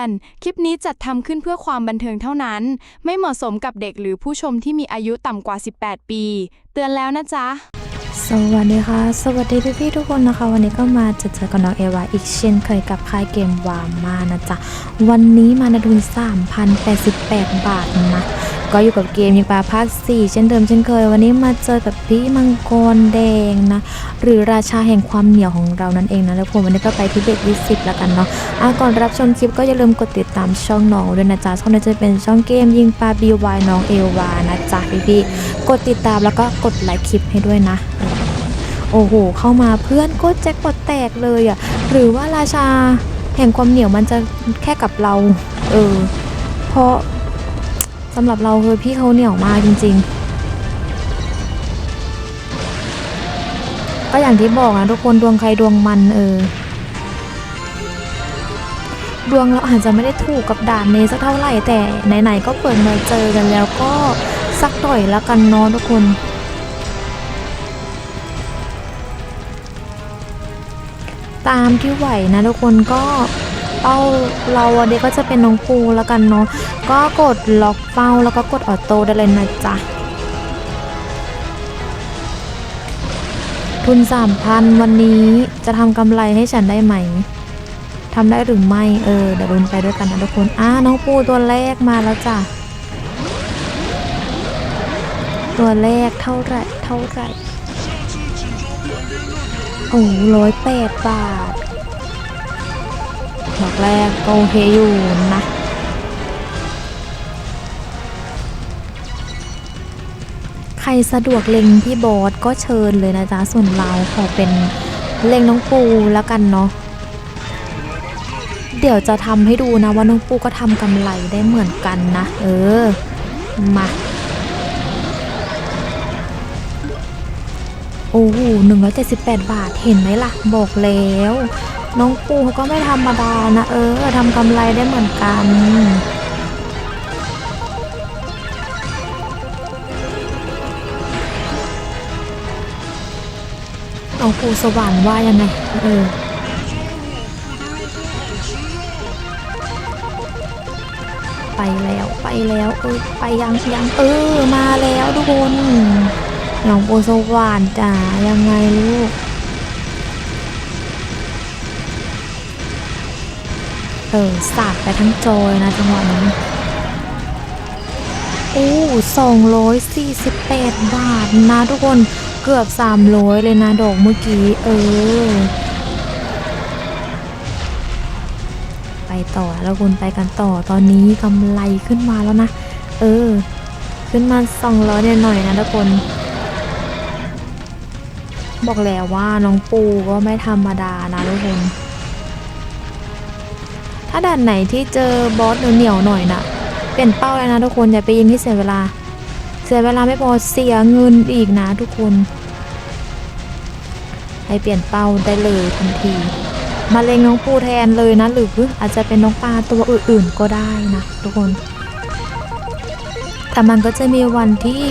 ำเตือนคลิปนี้จัดทำขึ้นเพื่อความบันเทิงเท่านั้น ไม่เหมาะสมกับเด็กหรือผู้ชมที่มีอายุต่ำกว่า 18 ปี เตือนแล้วนะจ๊ะ สวัสดีค่ะ สวัสดีพี่ๆทุกคนนะคะ วันนี้ก็มาเจอเจอกับน้องเอวาอีกเช่นเคยกับค่ายเกมวามานะจ๊ะ วันนี้มานาดุน3,088 บาทนะ ก็อยู่กับเกมยิงปลาภาค 4 เช่นเดิมเช่นเคย วันนี้มาเจอกับพี่มังกรแดงนะ หรือราชาแห่งความเหนียวของเรานั่นเองนะแล้วผมวันนี้ก็ไปที่เบ็ด20แล้วกันเนาะอะก่อนรับชมคลิปก็อย่าลืมกดติดตามช่องน้องด้วยนะจ๊ะช่องนี้จะเป็นช่องเกมยิงปลาบีวายน้องเอวานะจ๊ะพี่ๆกดติดตามแล้วก็กดไลค์คลิปให้ด้วยนะ โอ้โหเข้ามาเพื่อนก็แจ็คพอตแตกเลยอะหรือว่าราชาแห่งความเหนียวมันจะแค่กับเรา เออ เพราะ สำหรับเราคือพี่เขาเหนียวมากจริง ๆ ก็อย่างที่บอกนะทุกคนดวงใครดวงมันเออ ดวงเราอาจจะไม่ได้ถูกกับด่านนี้สักเท่าไหร่แต่ไหนๆก็เปิดมาเจอกันแล้วก็สักต่อยแล้วกันเนาะทุกคนตามที่ไหวนะทุกคนก็ เป้าเราวันนี้ก็จะเป็นน้องปูแล้วกันเนาะก็กดล็อกเป้าแล้วก็กดออโต้ได้เลยนะจ๊ะทุนสามพันวันนี้จะทำกำไรให้ฉันได้ไหมทำได้หรือไม่เออเดี๋ยวรุนไปด้วยกันนะทุกคนอ่าน้องปูตัวแรกมาแล้วจ้ะตัวแรกเท่าไหร่เท่าไหร่โอ้ร้อยแปดบาท ดอกแรกก็โอเคอยู่นะใครสะดวกเล็งพี่บอสก็เชิญเลยนะจ๊ะ ส่วนเราขอเป็นเล็งน้องปูแล้วกันเนาะ เดี๋ยวจะทำให้ดูนะว่าน้องปูก็ทำกำไรได้เหมือนกันนะ เออ มาโอ้โหหนึ่งร้อยเจ็ดสิบแปดบาทเห็นไหมล่ะ บอกแล้ว น้องปูเขาก็ไม่ธรรมดานะเออทำกำไรได้เหมือนกัน น้องปูสวรรค์ว่ายังไงเออไปแล้วไปแล้วเออไปยังยังเออมาแล้วทุกคนหลวงปู่สว่านจ๋ายังไงลูก เออสาดไปทั้งจอยนะจังหวะนี้โอ้สองร้อยสี่สิบแปดบาทนะทุกคนเกือบสามร้อยเลยนะดอกเมื่อกี้ เออ ไปต่อแล้วคุณไปกันต่อตอนนี้กำไรขึ้นมาแล้วนะ เออ ขึ้นมาสองร้อยหน่อยนะทุกคน บอกแล้วว่าน้องปูก็ไม่ธรรมดานะทุกคน ถ้าด่านไหนที่เจอบอสเหนียวๆหน่อยนะเปลี่ยนเป้าเลยนะทุกคนอย่าไปยิงที่เสียเวลา เสียเวลาไม่พอเสียเงินอีกนะทุกคนให้เปลี่ยนเป้าได้เลยทันที มาเลงน้องปูแทนเลยนะหรืออาจจะเป็นน้องปลาตัวอื่นๆก็ได้นะทุกคนแต่มันก็จะมีวันที่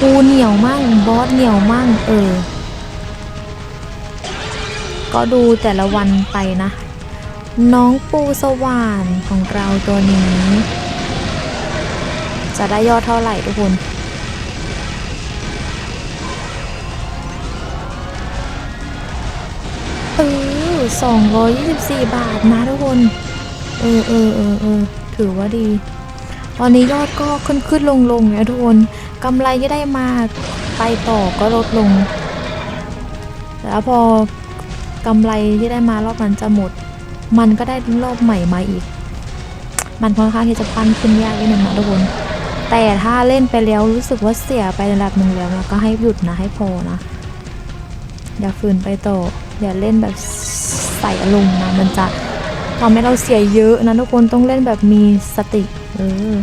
ปูเหนียวมั่งบอสเหนียวมั่งเออ ก็ดูแต่ละวันไปนะ น้องปูสว่านของเราตัวนี้ จะได้ยอดเท่าไหร่ทุกคนเออสองร้อยยี่สิบสี่บาทนะทุกคน เออเออเออเออถือว่าดี ตอนนี้ยอดก็ขึ้นขึ้นลงลงนะทุกคนกำไรที่ได้มาไปต่อก็ลดลง แล้วพอกำไรที่ได้มารอบนั้นจะหมด มันก็ได้รอบใหม่มาอีก มันค่อนข้างที่จะปั้นขึ้นยากนิดนึงนะทุกคน แต่ถ้าเล่นไปแล้วรู้สึกว่าเสียไประดับหนึ่งแล้วนะก็ให้หยุดนะให้พอนะ อย่าฝืนไปต่ออย่าเล่นแบบใส่อารมณ์นะมันจะทำให้เราเสียเยอะนะทุกคนต้องเล่นแบบมีสติเออ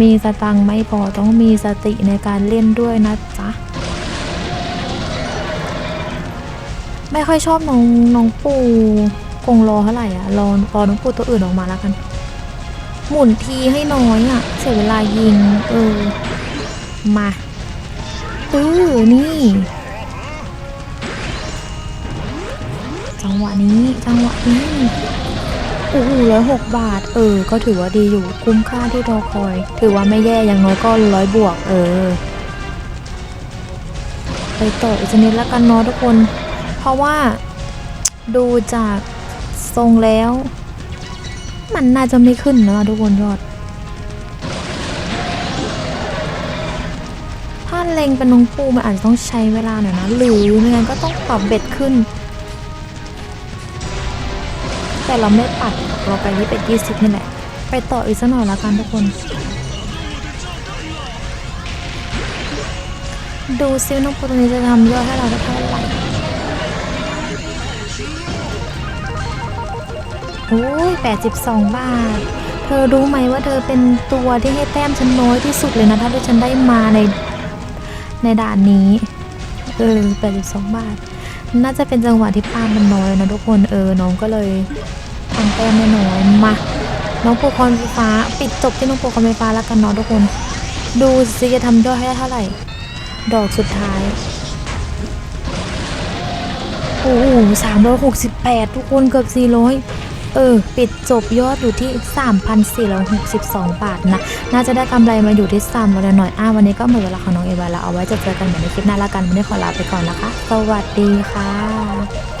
มีสตังไม่พอต้องมีสติในการเล่นด้วยนะจ๊ะไม่ค่อยชอบน้องน้องปู งรอเท่าไหร่อะรอรอน้องปูตัวอื่นออกมาแล้วกัน หมุนทีให้น้อยอะ เสียเวลายิง เออ มาเออนี่จังหวะนี้จังหวะนี้โอ้โหร้อยหกบาท เออ ก็ถือว่าดีอยู่คุ้มค่าที่รอคอย ถือว่าไม่แย่อย่างน้อยก็ร้อยบวก เออ ไปต่ออีกชนิดแล้วกันเนาะทุกคน เพราะว่าดูจาก ทรงแล้ว มันน่าจะไม่ขึ้นนะทุกคนยอด ถ้าเล็งเป็นน้องปูมันอาจจะต้องใช้เวลาหน่อยนะ หรือไม่งั้นก็ต้องปรับเบ็ดขึ้น แต่เราไม่ปัดเราไปที่เป็ดยี่สิบนี่แหละ ไปต่ออีกสักหน่อยละกันทุกคนดูซิน้องปูตัวนี้จะทำยอดให้เราได้เท่าไหร่ โอ้ย82 บาท เธอรู้ไหมว่าเธอเป็นตัวที่ให้แต้มฉันน้อยที่สุดเลยนะ ถ้าที่ฉันได้มาในในด่านนี้ เออ 82 บาท น่าจะเป็นจังหวะที่ปามันน้อยนะทุกคนเออ น้องก็เลยทำแต้มได้น้อยมาน้องโปรคอนไฟฟ้า ปิดจบที่น้องโปรคอนไฟฟ้าแล้วกันเนาะทุกคน ดูสิจะทำยอดให้ได้เท่าไหร่ ดอกสุดท้ายโอ้โหสามร้อยหกสิบแปดทุกคนเกือบสี่ร้อย เออ ปิดจบยอดอยู่ที่ 3,462 บาทนะ น่าจะได้กำไรมาอยู่ที่3วันหน่อยอ้าวันนี้ก็หมดเวลาของน้องเอวาแล้วเอาไว้จะเจอกันใหม่ในคลิปหน้าละกันวันนี้ขอลาไปก่อนนะคะ สวัสดีค่ะ